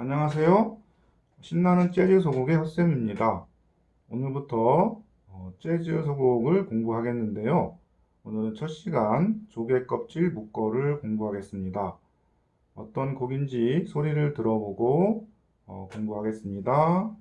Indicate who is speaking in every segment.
Speaker 1: 안녕하세요. 신나는 재즈 소곡의 헛쌤입니다. 오늘부터 어, 재즈 소곡을 공부하겠는데요. 오늘은 첫 시간 조개 껍질 묶어를 공부하겠습니다. 어떤 곡인지 소리를 들어보고 어, 공부하겠습니다.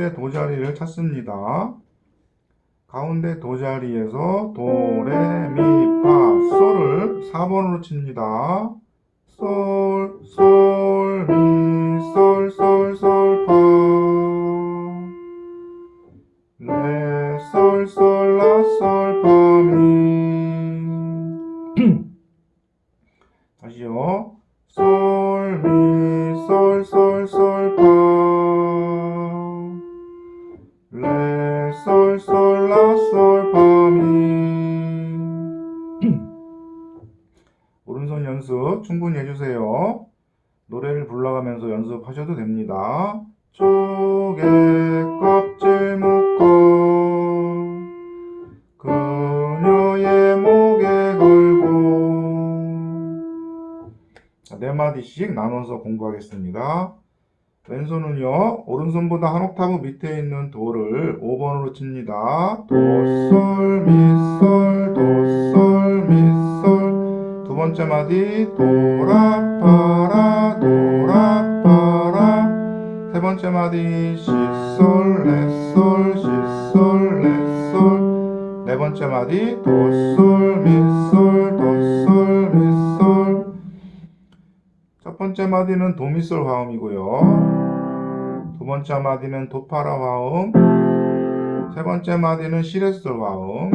Speaker 1: 가운데 도자리를 찾습니다. 가운데 도자리에서 도, 레, 미, 파, 솔을 4번으로 칩니다. 솔, 솔, 미, 충분히 해주세요. 노래를 불러가면서 연습하셔도 됩니다. 조개 껍질 묶어 그녀의 목에 걸고 자, 네 마디씩 나눠서 공부하겠습니다. 왼손은요, 오른손보다 한 옥타브 밑에 있는 도를 5번으로 칩니다. 도, 솔, 미, 솔, 도, 솔, 미, 솔. 두 번째 마디, 도라, 파라, 도라, 파라. 세 번째 마디, 시, 솔, 레, 솔, 시, 솔, 레, 솔. 네 번째 마디, 도, 솔, 미, 솔, 도, 솔, 미, 솔. 첫 번째 마디는 도미솔 화음이고요. 두 번째 마디는 도파라 화음. 세 번째 마디는 시레솔 화음.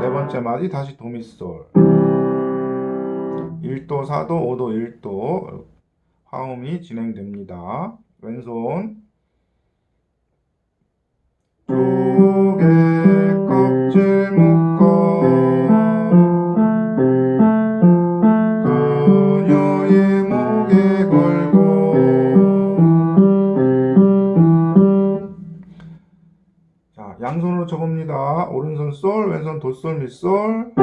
Speaker 1: 네 번째 마디 다시 도미솔. 1도, 4도, 5도, 1도 화음이 진행됩니다. 왼손. 조개 껍질 묶어. 그녀의 목에 걸고. 자 양손으로 쳐봅니다. 오른손 솔 왼손 도솔 미솔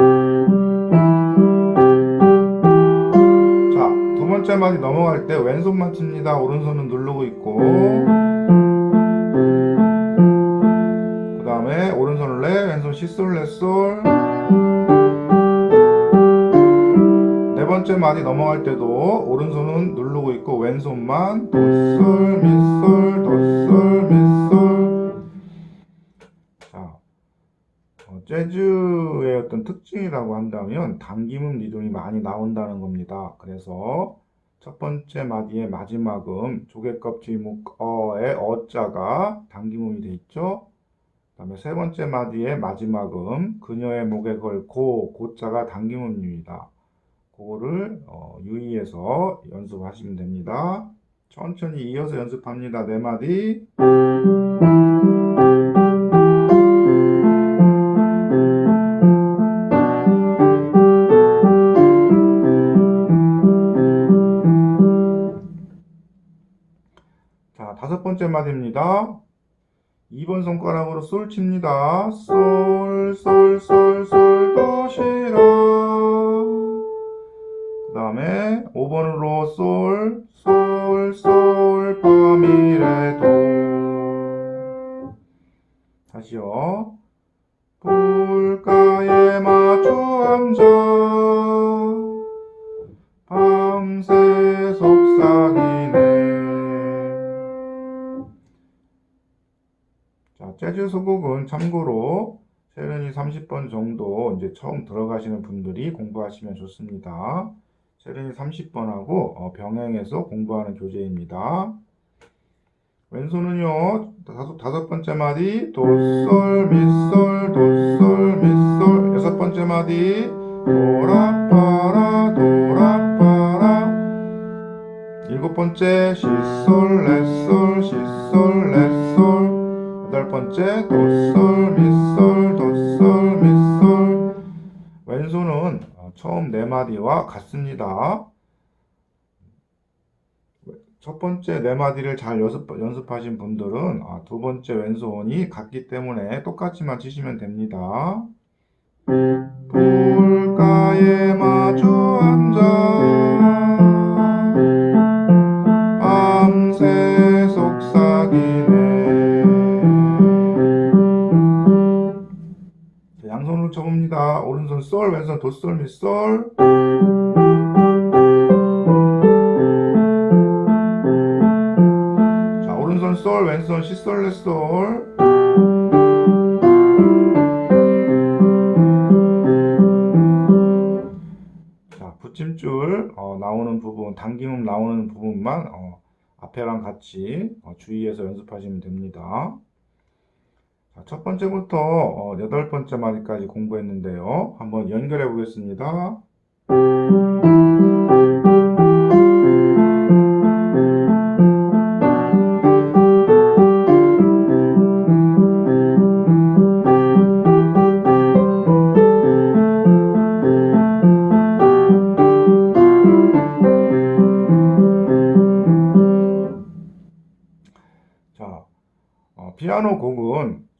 Speaker 1: 번째 마디 넘어갈 때 왼손만 칩니다. 오른손은 누르고 있고. 그 다음에 오른손 레 왼손 시솔 레솔. 네 번째 마디 넘어갈 때도 오른손은 누르고 있고 왼손만 도솔 미솔 도솔 미솔. 자 어, 재즈의 어떤 특징이라고 한다면 당김음 리듬이 많이 나온다는 겁니다. 그래서 첫 번째 마디의 마지막 음 조개 껍질 묶어의 어자가 당김음이 돼 있죠. 그 다음에 세 번째 마디의 마지막 음 그녀의 목에 걸 고, 고자가 당김음입니다. 그거를 어, 유의해서 연습하시면 됩니다. 천천히 이어서 연습합니다. 네 마디. 번째 마디입니다. 2번 손가락으로 솔 칩니다. 솔, 솔, 솔, 솔, 도, 시, 라. 그 다음에 5번으로 솔, 솔, 솔, 파, 미, 레, 도. 다시요. 불가에 마주 앉아 자, 재즈 소곡은 참고로 세련이 30번 정도 이제 처음 들어가시는 분들이 공부하시면 좋습니다. 세련이 30번하고 병행해서 공부하는 교재입니다. 왼손은요, 다섯, 다섯 번째 마디, 도, 솔, 미, 솔, 도, 솔, 미, 솔. 여섯 번째 마디, 도라, 파라, 도라, 파라. 일곱 번째, 시, 솔, 레, 솔, 시, 솔, 레, 솔. 여덟 번째, 도, 솔, 미, 솔, 도, 솔, 미, 솔. 왼손은 어, 처음 네 마디와 같습니다. 첫 번째 네 마디를 잘 연습, 연습하신 분들은 아, 두 번째 왼손이 같기 때문에 똑같이만 치시면 됩니다. 불가에 도솔, 미솔 자, 오른손 솔, 왼손 시솔, 레솔. 자, 붙임줄 어, 나오는 부분, 당김음 나오는 부분만 어, 앞에랑 같이 어, 주의해서 연습하시면 됩니다. 자, 첫 번째부터 어, 여덟 번째 마디까지 공부했는데요. 한번 연결해 보겠습니다.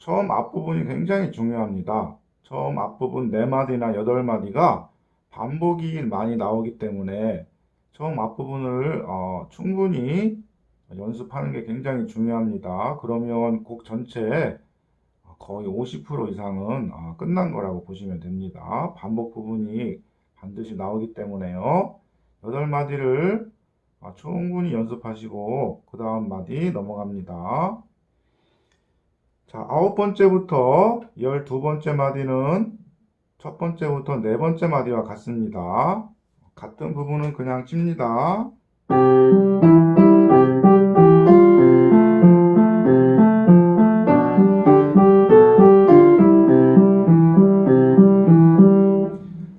Speaker 1: 처음 앞부분이 굉장히 중요합니다. 처음 앞부분 네 마디나 여덟 마디가 반복이 많이 나오기 때문에 처음 앞부분을 어, 충분히 연습하는 게 굉장히 중요합니다. 그러면 곡 전체 거의 50% 이상은 어, 끝난 거라고 보시면 됩니다. 반복 부분이 반드시 나오기 때문에요. 여덟 마디를 아, 충분히 연습하시고 그 다음 마디 넘어갑니다. 자, 아홉 번째부터 열두 번째 마디는 첫 번째부터 네 번째 마디와 같습니다. 같은 부분은 그냥 칩니다.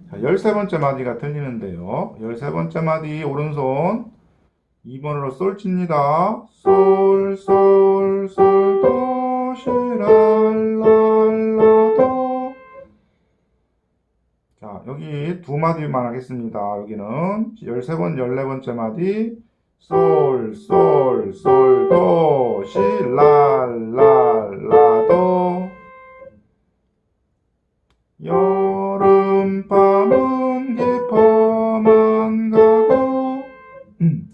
Speaker 1: 자, 열세 번째 마디가 틀리는데요. 열세 번째 마디 오른손 2번으로 솔 칩니다. 솔, 솔, 솔, 여기 두 마디만 하겠습니다. 여기는 13번, 14번째 마디. 솔, 솔, 솔, 도, 시, 라, 라, 라, 도. 여름밤은 깊어만 가고. 음.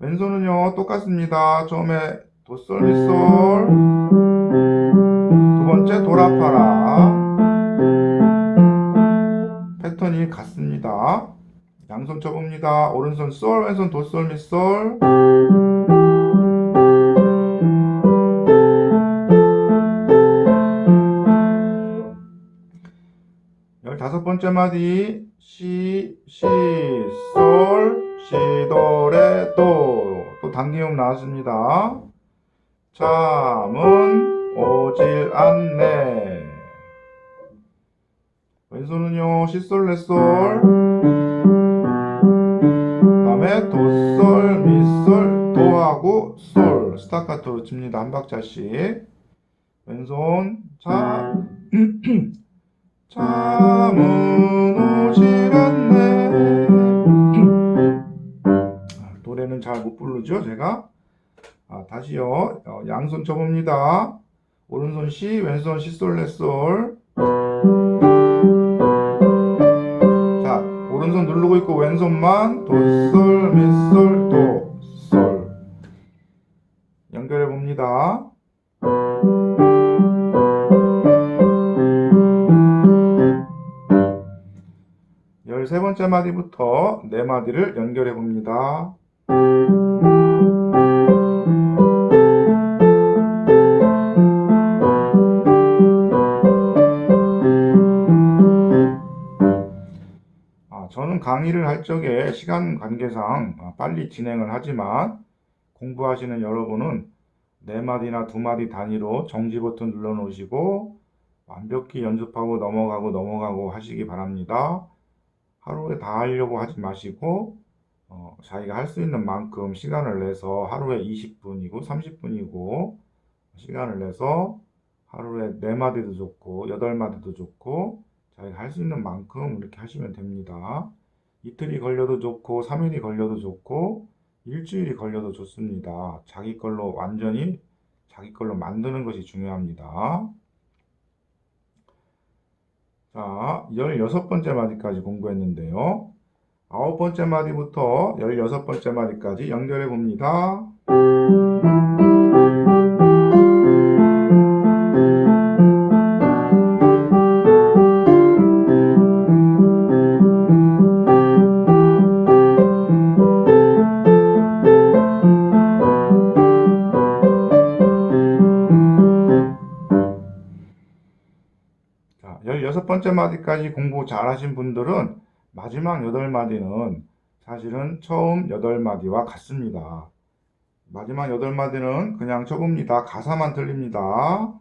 Speaker 1: 왼손은요 똑같습니다. 처음에 도솔 미솔 두 번째 도라파라 같습니다. 양손 쳐봅니다. 오른손 솔 왼손 도솔 미솔 열다섯 번째 마디 시, 시, 솔, 시, 도, 레, 도. 또 당김음 나왔습니다. 잠은 오질 않네. 왼손은요, 시, 솔, 레, 솔. 다음에 도, 솔, 미, 솔, 도하고 솔. 스타카토로 칩니다. 한 박자씩. 왼손, 자, 잠은 오질 않네. 아, 노래는 잘 못 부르죠, 제가? 아, 다시요. 어, 양손 쳐봅니다. 오른손 시, 왼손 시, 솔, 레, 솔. 있고 왼손만 도, 솔, 미, 솔, 도, 솔. 연결해 봅니다. 열세 번째 마디부터 네 마디를 연결해 봅니다. 강의를 할 적에 시간 관계상 아, 빨리 진행을 하지만 공부하시는 여러분은 네 마디나 두 마디 단위로 정지 버튼 눌러 놓으시고 완벽히 연습하고 넘어가고 넘어가고 하시기 바랍니다. 하루에 다 하려고 하지 마시고 어, 자기가 할 수 있는 만큼 시간을 내서 하루에 20분이고 30분이고 시간을 내서 하루에 네 마디도 좋고 여덟 마디도 좋고 자기가 할 수 있는 만큼 이렇게 하시면 됩니다. 이틀이 걸려도 좋고 3일이 걸려도 좋고 일주일이 걸려도 좋습니다. 자기 걸로 완전히 자기 걸로 만드는 것이 중요합니다. 자, 16번째 마디까지 공부했는데요. 아홉 번째 마디부터 16번째 마디까지 연결해 봅니다. 번째 마디까지 공부 잘하신 분들은 마지막 8마디는 사실은 처음 8마디와 같습니다. 마지막 8마디는 그냥 적읍니다. 가사만 틀립니다.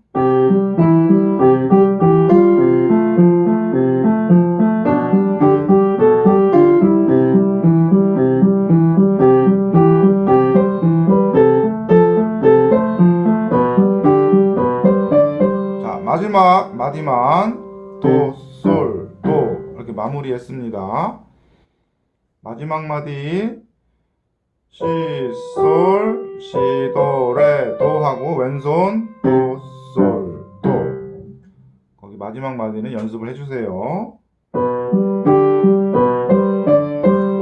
Speaker 1: 자, 마지막 마디만 도, 솔, 도 이렇게 마무리했습니다. 마지막 마디 시, 솔, 시, 도, 레, 도 하고 왼손 도, 솔, 도 거기 마지막 마디는 연습을 해주세요.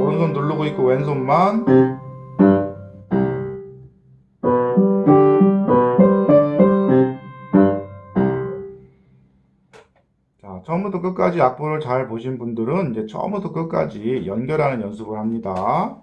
Speaker 1: 오른손 누르고 있고 왼손만 처음부터 끝까지 악보를 잘 보신 분들은 이제 처음부터 끝까지 연결하는 연습을 합니다.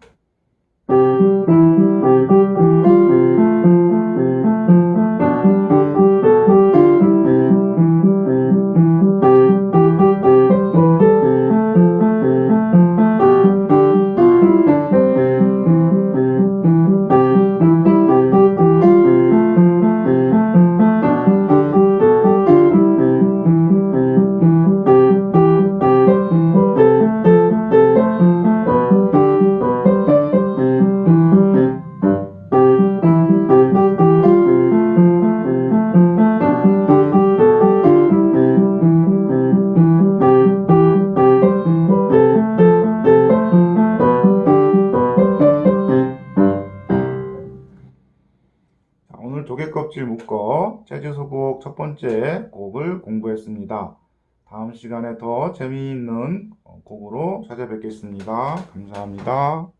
Speaker 1: 조개 껍질 묶어 재즈 소곡 첫 번째 곡을 공부했습니다. 다음 시간에 더 재미있는 곡으로 찾아뵙겠습니다. 감사합니다.